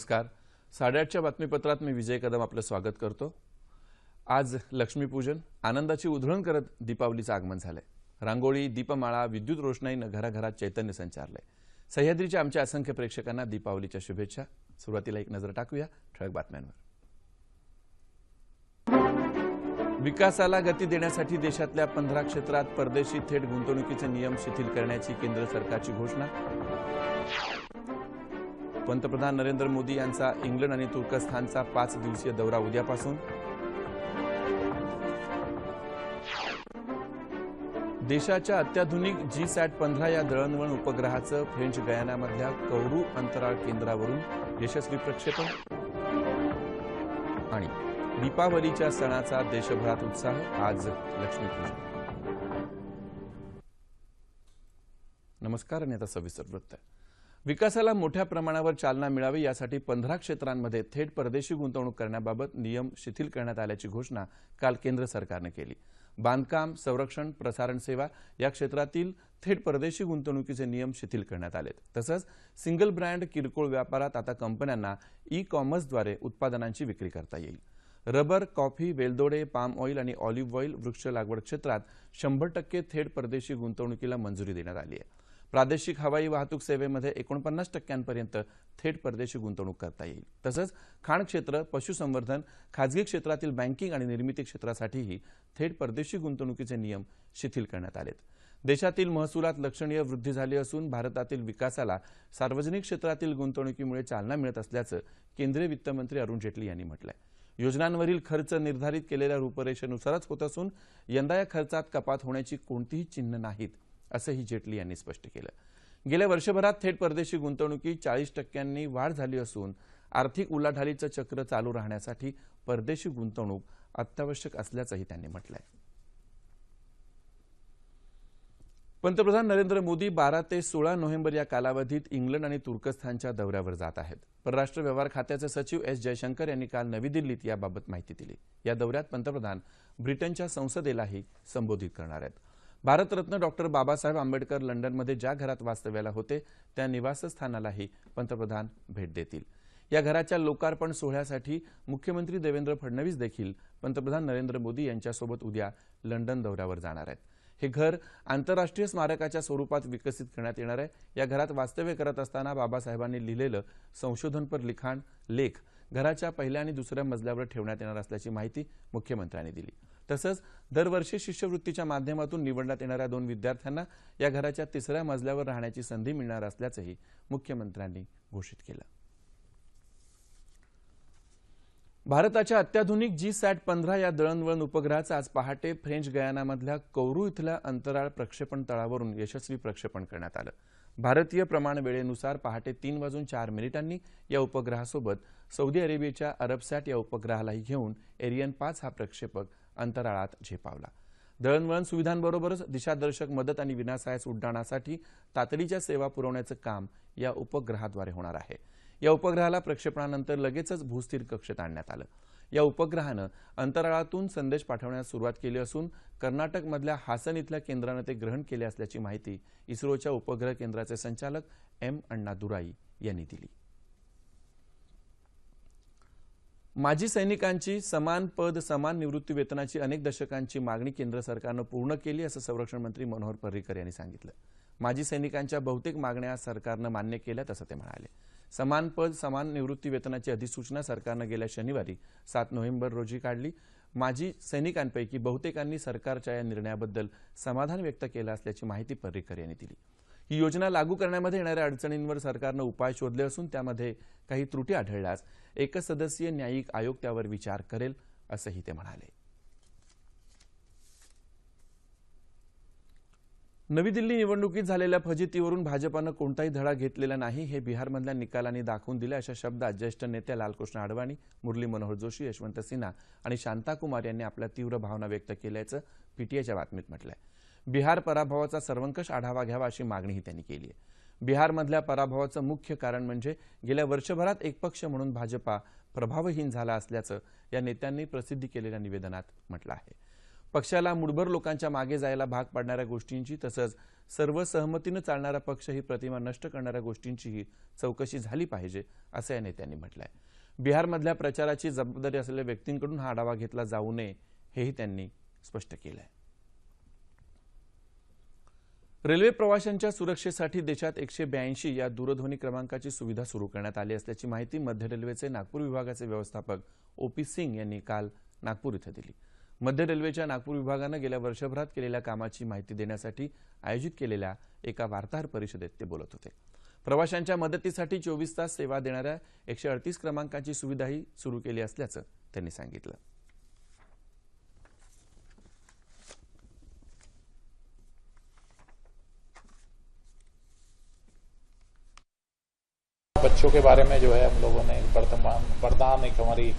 नमस्कार. साडेआठच्या बातमीपत्रात मी विजय कदम आपलं स्वागत करतो. आज लक्ष्मीपूजन आनंदाची उधळण करत दीपावलीचं आगमन झालंय. रांगोळी दीपमाळा विद्युत रोषणाईनं घराघरात चैतन्य संचारलंय. सह्याद्रीच्या आमच्या असंख्य प्रेक्षकांना दीपावलीच्या शुभेच्छा. सुरुवातीला एक नजर टाकूया ठळक बातम्यांवर. विकासाला गती देण्यासाठी देशातल्या पंधरा क्षेत्रात परदेशी थेट गुंतवणुकीचे नियम शिथिल करण्याची केंद्र सरकारची घोषणा. पंतप्रधान नरेंद्र मोदी यांचा इंग्लंड आणि तुर्कस्थानचा पाच दिवसीय दौरा उद्यापासून. देशाच्या अत्याधुनिक जी सॅट पंधरा या दळणवळण उपग्रहाचं फ्रेंच गयानामधल्या कौरू अंतराळ केंद्रावरून यशस्वी प्रक्षेपण. आणि दीपावलीच्या सणाचा देशभरात उत्साह आज लक्ष्मीपूजन. नमस्कार आणि आता सविस्तर वृत्त. विकासाला मोठ्या प्रमाणावर चालना मिळावी यासाठी पंधरा क्षेत्रांमध्ये थेट परदेशी गुंतवणूक करण्याबाबत नियम शिथिल करण्यात आल्याची घोषणा काल केंद्र सरकारनं केली. बांधकाम संरक्षण प्रसारण सेवा या क्षेत्रातील थेट परदेशी गुंतवणुकीचे नियम शिथिल करण्यात आले तसंच सिंगल ब्रँड किरकोळ व्यापारात आता कंपन्यांना ई कॉमर्सद्वारे उत्पादनांची विक्री करता येईल. रबर कॉफी वेलदोडे पाम ऑइल आणि ऑलिव्ह ऑइल वृक्ष लागवड क्षेत्रात शंभर टक्के थेट परदेशी गुंतवणुकीला मंजुरी देण्यात आली आहे. प्रादेशिक हवाई वाहतूक सेवेमध्ये एकोणपन्नास टक्क्यांपर्यंत थेट परदेशी गुंतवणूक करता येईल. तसंच खाण क्षेत्र पशुसंवर्धन खाजगी क्षेत्रातील बँकिंग आणि निर्मिती क्षेत्रासाठीही थेट परदेशी गुंतवणुकीचे नियम शिथिल करण्यात आलेत. देशातील महसुलात लक्षणीय वृद्धी झाली असून भारतातील विकासाला सार्वजनिक क्षेत्रातील गुंतवणुकीमुळे चालना मिळत असल्याचं केंद्रीय वित्तमंत्री अरुण जेटली यांनी म्हटलंय. योजनांवरील खर्च निर्धारित केलेल्या रूपरेषेनुसारच होत असून यंदा या खर्चात कपात होण्याची कोणतीही चिन्ह नाहीत. असंही जेटली यांनी स्पष्ट केलं. गेल्या वर्षभरात थेट परदेशी गुंतवणुकीत चाळीस टक्क्यांनी वाढ झाली असून आर्थिक उलाढालीचं चक्र चालू राहण्यासाठी परदेशी गुंतवणूक अत्यावश्यक असल्याचंही त्यांनी म्हटलंय. पंतप्रधान नरेंद्र मोदी बारा ते सोळा नोव्हेंबर या कालावधीत इंग्लंड आणि तुर्कस्थानच्या दौऱ्यावर जात आहेत. परराष्ट्र व्यवहार खात्याचे सचिव एस जयशंकर यांनी काल नवी दिल्लीत याबाबत माहिती दिली. या दौऱ्यात पंतप्रधान ब्रिटनच्या संसदेलाही संबोधित करणार आहेत. भारतरत्न डॉक्टर बाबासाहेब आंबेडकर लंडनमध्ये ज्या घरात वास्तव्याला होते त्या निवासस्थानालाही पंतप्रधान भेट देतील. या घराच्या लोकार्पण सोहळ्यासाठी मुख्यमंत्री देवेंद्र फडणवीस देखील पंतप्रधान नरेंद्र मोदी यांच्यासोबत उद्या लंडन दौऱ्यावर जाणार आहेत. हे घर आंतरराष्ट्रीय स्मारकाच्या स्वरूपात विकसित करण्यात येणार आहे. या घरात वास्तव्य करत असताना बाबासाहेबांनी लिहिलेलं संशोधनपर लिखाण लेख घराच्या पहिल्या आणि दुसऱ्या मजल्यावर ठेवण्यात येणार असल्याची माहिती मुख्यमंत्र्यांनी दिली. तसंच दरवर्षी शिष्यवृत्तीच्या माध्यमातून निवडण्यात येणाऱ्या दोन विद्यार्थ्यांना या घराच्या तिसऱ्या मजल्यावर राहण्याची संधी मिळणार असल्याचंही मुख्यमंत्र्यांनी घोषित केलं. भारताच्या अत्याधुनिक जी सॅट पंधरा या दळणवळण उपग्रहाचं आज पहाटे फ्रेंच गयानामधल्या कौरू इथल्या अंतराळ प्रक्षेपण तळावरून यशस्वी प्रक्षेपण करण्यात आलं. भारतीय प्रमाण वेळेनुसार पहाटे तीन वाजून चार मिनिटांनी या उपग्रहासोबत सौदी अरेबियाच्या अरबसॅट या उपग्रहालाही घेऊन एरियन पाच हा प्रक्षेपक अंतराळात झेपावला. दळणवळण सुविधांबरोबरच दिशादर्शक मदत आणि विनासायास उड्डाणासाठी तातडीच्या सेवा पुरवण्याचं काम या उपग्रहाद्वारे होणार आहे. या उपग्रहाला प्रक्षेपणानंतर लगेचच भूस्थिर कक्षेत आणण्यात आलं. या उपग्रहानं अंतराळातून संदेश पाठवण्यास सुरुवात केली असून कर्नाटकमधल्या हासन इथल्या केंद्रानं ते ग्रहण केले असल्याची माहिती इस्रोच्या उपग्रह केंद्राचे संचालक एम अण्णा दुराई यांनी दिली. माजी सैनिकांची समान पद समान निवृत्ती वेतनाची अनेक दशकांची मागणी केंद्र सरकारनं पूर्ण केली असं संरक्षण मंत्री मनोहर पर्रिकर यांनी सांगितलं. माजी सैनिकांच्या बहुतेक मागण्या सरकारनं मान्य केल्यात असं ते म्हणाले. समान पद समान निवृत्ती वेतनाची अधिसूचना सरकारनं गेल्या शनिवारी सात नोव्हेंबर रोजी काढली. माजी सैनिकांपैकी बहुतेकांनी सरकारच्या या निर्णयाबद्दल समाधान व्यक्त केलं असल्याची माहिती पर्रिकर यांनी दिली. ही योजना लागू करण्यामध्ये येणाऱ्या अडचणींवर सरकारनं उपाय शोधले असून त्यामध्ये काही त्रुटी आढळल्यास एकसदस्यीय न्यायिक आयोग त्यावर विचार करेल असंही ते म्हणाले. नवी दिल्ली निवडणुकीत झालेल्या फजितीवरून भाजपानं कोणताही धडा घेतलेला नाही हे बिहारमधल्या निकालांनी दाखवून दिले. अशा शब्दात ज्येष्ठ नेत्या लालकृष्ण अडवाणी मुरली मनोहर जोशी यशवंत सिन्हा आणि शांताकुमार यांनी आपल्या तीव्र भावना व्यक्त केल्याचं पीटीआयच्या बातमीत म्हटलंय. बिहार पराभवाचा सर्वंकष आढावा घ्यावा अशी मागणीही त्यांनी केली आहे. बिहारमधल्या पराभवाचं मुख्य कारण म्हणजे गेल्या वर्षभरात एक पक्ष म्हणून भाजपा प्रभावहीन झाला असल्याचं या नेत्यांनी प्रसिद्धी केलेल्या निवेदनात म्हटलं आहे. पक्षाला मुठभर लोकांच्या मागे जायला भाग पाडणाऱ्या गोष्टींची तसंच सर्व सहमतीनं चालणारा पक्ष ही प्रतिमा नष्ट करणाऱ्या गोष्टींचीही चौकशी झाली पाहिजे असं या नेत्यांनी म्हटलंय. बिहारमधल्या प्रचाराची जबाबदारी असलेल्या व्यक्तींकडून हा आढावा घेतला जाऊ नये हेही त्यांनी स्पष्ट केलंय. रेल्वे प्रवाशांच्या सुरक्षेसाठी देशात एकशे ब्याऐंशी या दूरध्वनी क्रमांकाची सुविधा सुरू करण्यात आली असल्याची माहिती मध्य रेल्वेचे नागपूर विभागाचे व्यवस्थापक ओ पी सिंग यांनी काल नागपूर इथं दिली. मध्य रेल्वेच्या नागपूर विभागानं गेल्या वर्षभरात केलेल्या कामाची माहिती देण्यासाठी आयोजित केलेल्या एका वार्ताहर परिषदेत ते बोलत होते. प्रवाशांच्या मदतीसाठी चोवीस तास सेवा देणाऱ्या एकशे अडतीस क्रमांकाची सुविधाही सुरू केली असल्याचं त्यांनी सांगितलं. बच्चों के बारे में जो है हम लोगों ने वर्तमान वरदान एक हमारी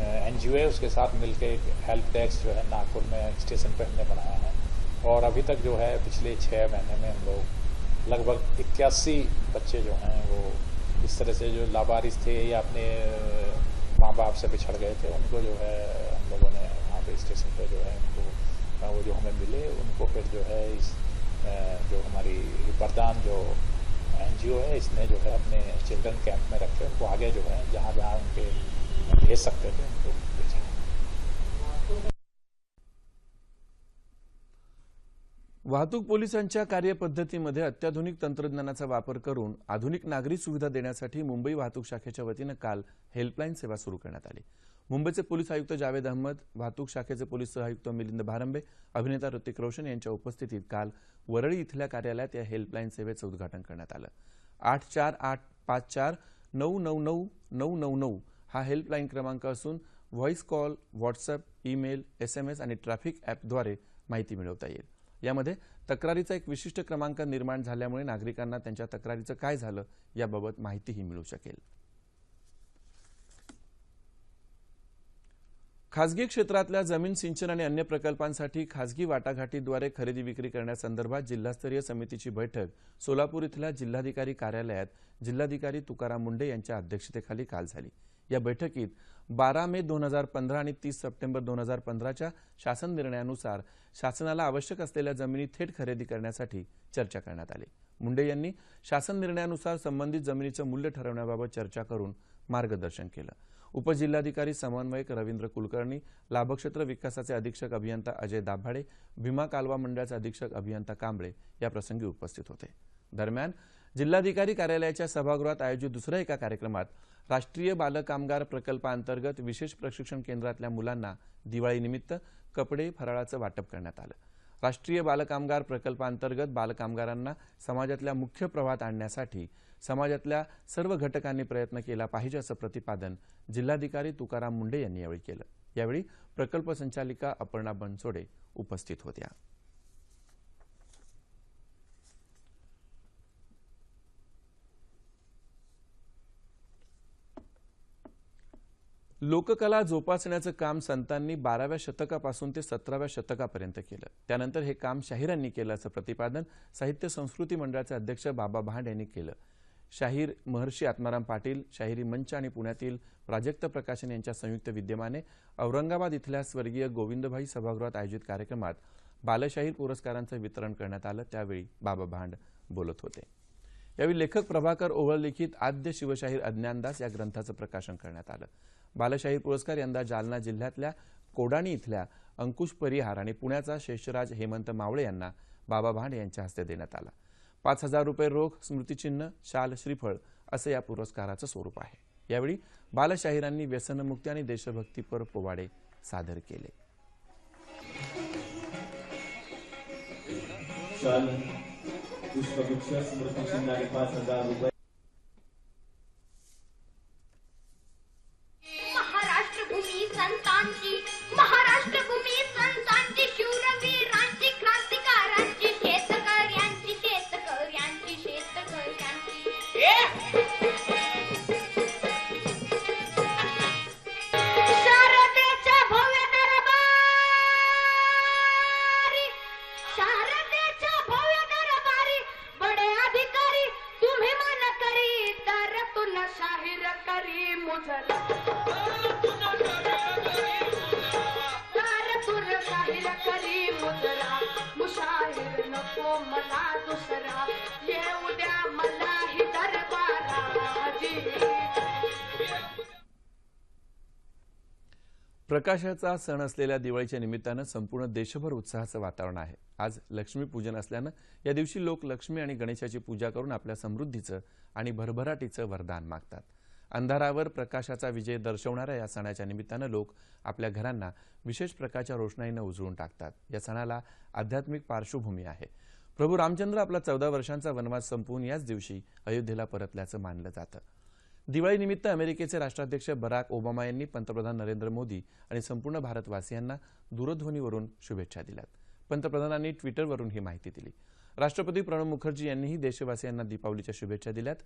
है, उसके साथ मिलकर एक हेल्प डेस्क जो है नागपुर में स्टेशन पर हमने बनाया है। और अभी तक जो है, पिछले छः महीने में हम लोग लगभग इक्यासी बच्चे जो हैं, वो इस तरह से जो लावारिस थे या अपने माँ बाप से बिछड़ गए थे, उनको जो है, हम लोगों ने वहाँ पे स्टेशन पे जो है उनको वो जो हमें मिले, उनको फिर जो है इस जो हमारी वरदान जो एनजीओ है, इसने जो है अपने चिल्ड्रन कैंप में रखे, उनको आगे जो है जहाँ जहाँ उनके भेज सकते थे वाहतूक पोलिसांच्या कार्यपद्धतीमध्ये अत्याधुनिक तंत्रज्ञानाचा वापर करून आधुनिक नागरी सुविधा देण्यासाठी मुंबई वाहतूक शाखेच्या वतीनं काल हेल्पलाईन सेवा सुरू करण्यात आली. मुंबईचे पोलीस आयुक्त जावेद अहमद वाहतूक शाखेचे पोलीस सहआयुक्त मिलिंद भारंबे अभिनेता ऋतिक रोशन यांच्या उपस्थितीत काल वरळी इथल्या कार्यालयात या हेल्पलाईन सेवेचं उद्घाटन करण्यात आलं. आठ चार आठ पाच चार नऊ नऊ नऊ नऊ नऊ नऊ हा हेल्पलाईन क्रमांक असून voice call WhatsApp email S M S आणि ट्रॅफिक ॲपद्वारे माहिती मिळवता येईल. यामध्ये तक्रारीचा एक विशिष्ट क्रमांक निर्माण झाल्यामुळे नागरिकांना त्यांच्या तक्रारीचं काय झालं याबाबत माहितीही मिळू शकेल. खासगी क्षेत्रातल्या जमीन सिंचन आणि अन्य प्रकल्पांसाठी खासगी वाटाघाटीद्वारे खरेदी विक्री करण्यासंदर्भात जिल्हास्तरीय समितीची बैठक सोलापूर इथल्या जिल्हाधिकारी कार्यालयात. जिल्हाधिकारी तुकाराम मुंडे यांच्या अध्यक्षतेखाली काल झाली. या बैठकीत बारा मे दोन हजार पंधरा आणि तीस सप्टेंबर दोन हजार पंधराच्या शासन निर्णयानुसार शासनाला आवश्यक असलेल्या जमिनी थेट खरेदी करण्यासाठी चर्चा करण्यात आली. मुंडे यांनी शासन निर्णयानुसार संबंधित जमिनीचं मूल्य ठरवण्याबाबत चर्चा करून मार्गदर्शन केलं. उपजिल्हाधिकारी समन्वयक रवींद्र कुलकर्णी लाभक्षेत्र विकासाचे अधीक्षक अभियंता अजय दाभाडे भीमा कालवा मंडळाचे अधीक्षक अभियंता कांबळे या प्रसंगी उपस्थित होते. दरम्यान जिल्हाधिकारी कार्यालयाच्या सभागृहात आयोजित दुसऱ्या एका कार्यक्रमात राष्ट्रीय बालकामगार प्रकल्पाअंतर्गत विशेष प्रशिक्षण केंद्रातल्या मुलांना दिवाळीनिमित्त कपडे फराळाचं वाटप करण्यात आलं. राष्ट्रीय बालकामगार प्रकल्पांतर्गत बालकामगारांना समाजातल्या मुख्य प्रवाहात आणण्यासाठी समाजातल्या सर्व घटकांनी प्रयत्न केला पाहिजे असं प्रतिपादन जिल्हाधिकारी तुकाराम मुंडे यांनी यावेळी केलं. यावेळी प्रकल्प संचालिका अपर्णा बनसोडे उपस्थित होत्या. लोककला जोपासण्याचं काम संतांनी बाराव्या शतकापासून ते सतराव्या शतकापर्यंत केलं. त्यानंतर हे काम शाहिरांनी केलं असं प्रतिपादन साहित्य संस्कृती मंडळाचे अध्यक्ष बाबा भांड यांनी केलं. शाहीर महर्षी आत्माराम पाटील शाहिरी मंच आणि पुण्यातील प्राजक्त प्रकाशन यांच्या संयुक्त विद्यमाने औरंगाबाद इथल्या स्वर्गीय गोविंदभाई सभागृहात आयोजित कार्यक्रमात बालशाहीर पुरस्कारांचं वितरण करण्यात आलं. त्यावेळी बाबा भांड बोलत होते. यावेळी लेखक प्रभाकर ओवळ लिखित आद्य शिवशाहीर अज्ञानदास या ग्रंथाचं प्रकाशन करण्यात आलं. बालशाही पुरस्कार यंदा जालना जिल्ह्यातल्या कोडाणी इथल्या अंकुश परिहार आणि पुण्याचा शेषराज हेमंत मावळे यांना बाबा भांड यांच्या हस्ते देण्यात आला. पाच हजार रुपये रोख स्मृतिचिन्ह शाल श्रीफळ असं या पुरस्काराचं स्वरूप आहे. यावेळी बालशाहिरांनी व्यसनमुक्ती आणि देशभक्तीपर पोवाडे सादर केले. शाल पुष्पगुच्छ स्मृतिचिन्ह आणि पाच हजार रुपये प्रकाशाचा सण असलेल्या दिवाळीच्या निमित्तानं संपूर्ण देशभर उत्साहाचं वातावरण आहे. आज लक्ष्मीपूजन असल्यानं या दिवशी लोक लक्ष्मी आणि गणेशाची पूजा करून आपल्या समृद्धीचं आणि भरभराटीचं वरदान मागतात. अंधारावर प्रकाशाचा विजय दर्शवणाऱ्या या सणाच्या निमित्तानं लोक आपल्या घरांना विशेष प्रकारच्या रोषणाईनं उजळून टाकतात. या सणाला आध्यात्मिक पार्श्वभूमी आहे. प्रभू रामचंद्र आपला चौदा वर्षांचा वनवास संपवून याच दिवशी अयोध्येला परतल्याचं मानलं जातं. दिवाळीनिमित्त अमेरिकेचे राष्ट्राध्यक्ष बराक ओबामा यांनी पंतप्रधान नरेंद्र मोदी आणि संपूर्ण भारतवासियांना दूरध्वनीवरून शुभेच्छा दिल्यात. पंतप्रधानांनी ट्विटरवरून ही माहिती दिली. राष्ट्रपती प्रणब मुखर्जी यांनीही देशवासियांना दीपावलीच्या शुभेच्छा दिल्यात.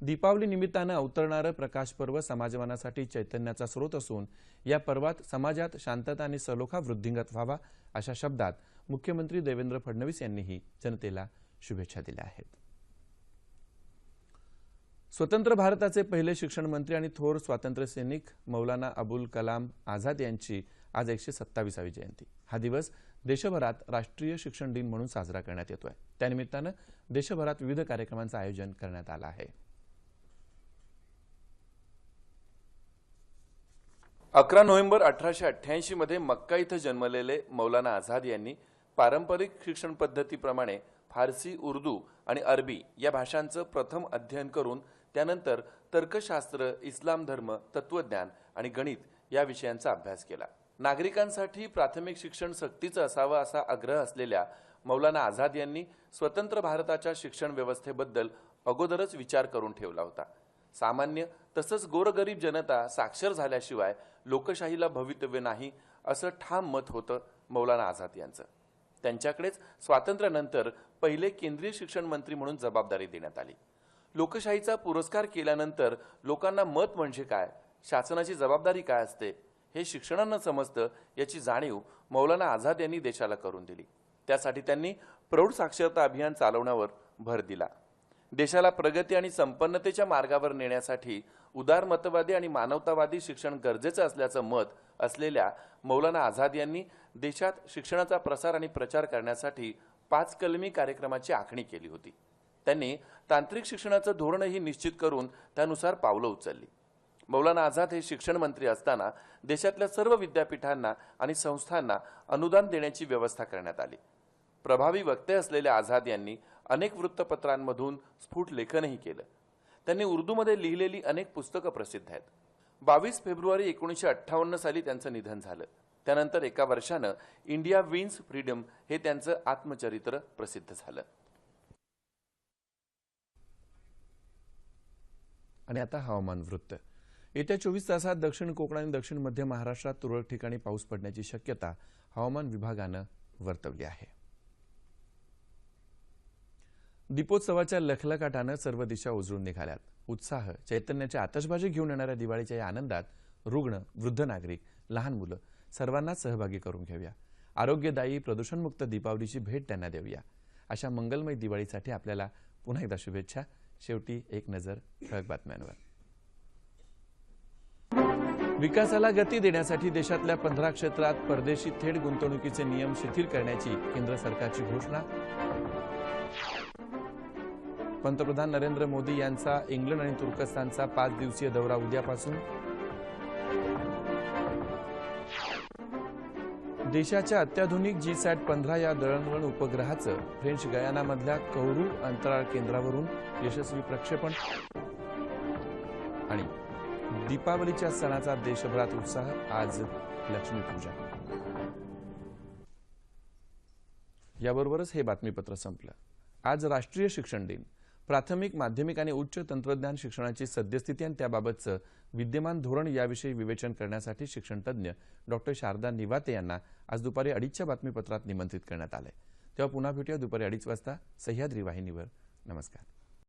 दीपावली निमित्तानं अवतरणारं प्रकाश पर्व समाजमानासाठी चैतन्याचा स्रोत असून या पर्वात समाजात शांतता आणि सलोखा वृद्धिंगत व्हावा अशा शब्दात मुख्यमंत्री देवेंद्र फडणवीस यांनीही जनतेला शुभेच्छा दिल्या आहेत. स्वतंत्र भारताचे पहिले शिक्षण मंत्री आणि थोर स्वातंत्र्य सैनिक मौलाना अबुल कलाम आझाद यांची आज एकशे सत्तावीसावी जयंती. हा दिवस देशभरात राष्ट्रीय शिक्षण दिन म्हणून साजरा करण्यात येतोय. त्यानिमित्तानं देशभरात विविध कार्यक्रमांचं आयोजन करण्यात आलं आहे. अकरा नोव्हेंबर अठराशे अठ्ठ्याऐंशी मध्ये मक्का इथं जन्मलेले मौलाना आझाद यांनी पारंपरिक शिक्षण पद्धतीप्रमाणे फारसी उर्दू आणि अरबी या भाषांचं प्रथम अध्ययन करून त्यानंतर तर्कशास्त्र इस्लाम धर्म तत्वज्ञान आणि गणित या विषयांचा अभ्यास केला. नागरिकांसाठी प्राथमिक शिक्षण सक्तीचं असावं असा आग्रह असलेल्या मौलाना आझाद यांनी स्वतंत्र भारताच्या शिक्षण व्यवस्थेबद्दल अगोदरच विचार करून ठेवला होता. सामान्य तसंच गोरगरीब जनता साक्षर झाल्याशिवाय लोकशाहीला भवितव्य नाही असं ठाम मत होतं मौलाना आझाद यांचं. त्यांच्याकडेच स्वातंत्र्यानंतर पहिले केंद्रीय शिक्षण मंत्री म्हणून जबाबदारी देण्यात आली. लोकशाहीचा पुरस्कार केल्यानंतर लोकांना मत म्हणजे काय? शासनाची जबाबदारी काय असते? हे शिक्षणानं समजतं याची जाणीव मौलाना आझाद यांनी देशाला करून दिली. त्यासाठी त्यांनी प्रौढ साक्षरता अभियान चालवण्यावर भर दिला. देशाला प्रगती आणि संपन्नतेच्या मार्गावर नेण्यासाठी उदारमतवादी आणि मानवतावादी शिक्षण गरजेचं असल्याचं मत असलेल्या मौलाना आझाद यांनी देशात शिक्षणाचा प्रसार आणि प्रचार करण्यासाठी पाच कलमी कार्यक्रमाची आखणी केली होती. त्यांनी तांत्रिक शिक्षणाचं धोरणही निश्चित करून त्यानुसार पावलं उचलली. मौलाना आझाद हे शिक्षण मंत्री असताना देशातल्या सर्व विद्यापीठांना आणि संस्थांना अनुदान देण्याची व्यवस्था करण्यात आली. प्रभावी वक्ते असलेल्या आझाद यांनी अनेक वृत्तपत्रांमधून स्फुट लेखनही केलं. त्यांनी उर्दूमध्ये लिहिलेली अनेक पुस्तकं प्रसिद्ध आहेत. बावीस फेब्रुवारी एकोणीसशे अठ्ठावन्न साली त्यांचं निधन झालं. त्यानंतर एका वर्षानं इंडिया विन्स फ्रीडम हे त्यांचं आत्मचरित्र प्रसिद्ध झालं. आणि आता हवामान वृत्त. येत्या चोवीस तासात दक्षिण कोकण आणि दक्षिण मध्य महाराष्ट्रात तुरळक ठिकाणी पाऊस पडण्याची शक्यता हवामान विभागानं वर्तवली आहे. दीपोत्सवाच्या लखलकाटानं सर्व दिशा उजळून निघाल्यात. उत्साह चैतन्याची आतषबाजी घेऊन येणाऱ्या दिवाळीच्या या आनंदात रुग्ण वृद्ध नागरिक लहान मुलं सर्वांनाच सहभागी करून घेऊया. आरोग्यदायी प्रदूषणमुक्त दीपावलीची भेट त्यांना देऊया. अशा मंगलमय दिवाळीसाठी आपल्याला पुन्हा एकदा शुभेच्छा. शेवटी एक नजर ठळक बातम्यांवर. विकासाला गती देण्यासाठी देशातल्या पंधरा क्षेत्रात परदेशी थेट गुंतवणुकीचे नियम शिथिल करण्याची केंद्र सरकारची घोषणा. पंतप्रधान नरेंद्र मोदी यांचा इंग्लंड आणि तुर्कस्तानचा पाच दिवसीय दौरा उद्यापासून. देशाच्या अत्याधुनिक जी सॅट पंधरा या दळणवळण उपग्रहाचं फ्रेंच गयानामधल्या कौरू अंतराळ केंद्रावरून यशस्वी प्रक्षेपण आणि दीपावलीच्या सणाचा देशभरात उत्साह आज लक्ष्मीपूजा. याबरोबरच हे बातमीपत्र संपलं. आज राष्ट्रीय शिक्षण दिन. प्राथमिक माध्यमिक आणि उच्च तंत्रज्ञान शिक्षणाची सद्यस्थिती आणि त्याबाबतचं विद्यमान धोरण याविषयी विवेचन करण्यासाठी शिक्षणतज्ञ डॉक्टर शारदा निवाते यांना आज दुपारी अडीचच्या बातमीपत्रात निमंत्रित करण्यात आलंय. तेव्हा पुन्हा भेटूया दुपारी अडीच वाजता सह्याद्री वाहिनीवर. नमस्कार.